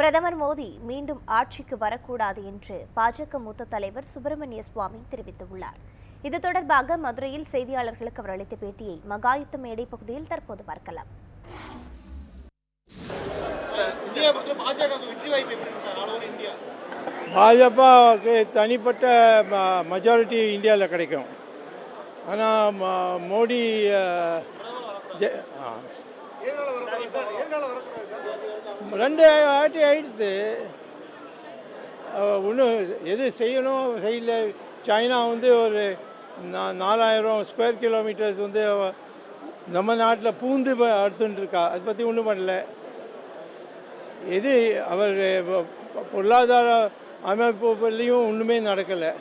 பிரதமர் மோடி மீண்டும் ஆட்சிக்கு வரக்கூடாது என்று பாஜக மூத்த தலைவர் சுப்பிரமணிய சுவாமி தெரிவித்துள்ளார். இது தொடர்பாக மதுரையில் செய்தியாளர்களுக்கு அவர் அளித்த பேட்டியை மகாயுத்த மேடை பகுதியில் தற்போது பார்க்கலாம். பாஜக பாஜகவுக்கு தனிப்பட்ட மெஜாரிட்டி இந்தியாவில் கிடைக்கும். ஆனால் மோடி ரெண்டு ஆட்டி ஆயிடுது. ஒன்றும் எது செய்யணும்? செய்யல. சைனா வந்து ஒரு நா- நாலாயிரம் ஸ்கொயர் கிலோமீட்டர்ஸ் வந்து நம்ம நாட்டில் பூந்து ப- அதை பற்றி ஒன்றும் பண்ணல. எது அவர் பொருளாதார அமைப்புலையும் ஒன்றுமே நடக்கலை.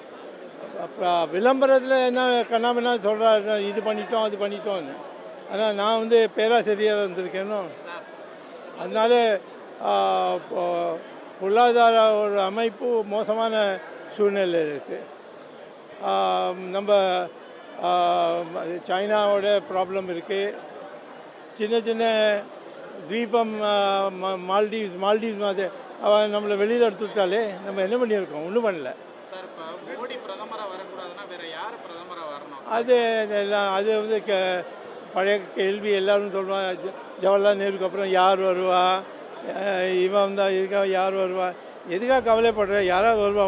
அப்புறம் விளம்பரத்தில் என்ன கண்ணாமண்ணா சொல்கிறாரு இது பண்ணிட்டோம் அது பண்ணிட்டோம்னு. ஆனால் நான் வந்து பேராசிரியர் வந்திருக்கேனோ அதனால பொருளாதார ஒரு அமைப்பு மோசமான சூழ்நிலை இருக்குது நம்ம சைனாவோட ப்ராப்ளம் இருக்குது சின்ன சின்ன தீபம் மால்டீவ்ஸ் மால்டீவ்ஸ் மாதிரி அவன் நம்மளை வெளியில் எடுத்து விட்டாலே நம்ம என்ன பண்ணியிருக்கோம்? ஒன்றும் பண்ணல. அது எல்லாம் அது வந்து க பழைய கேள்வி எல்லாரும் சொல்லுவாங்க. ஜ- ஜவஹர்லால் நேருக்கு அப்புறம் யார் வருவா? இவன் தான் இதுக்காக யார் வருவா? எதுக்காக கவலைப்படுற? யாராவது வருவா?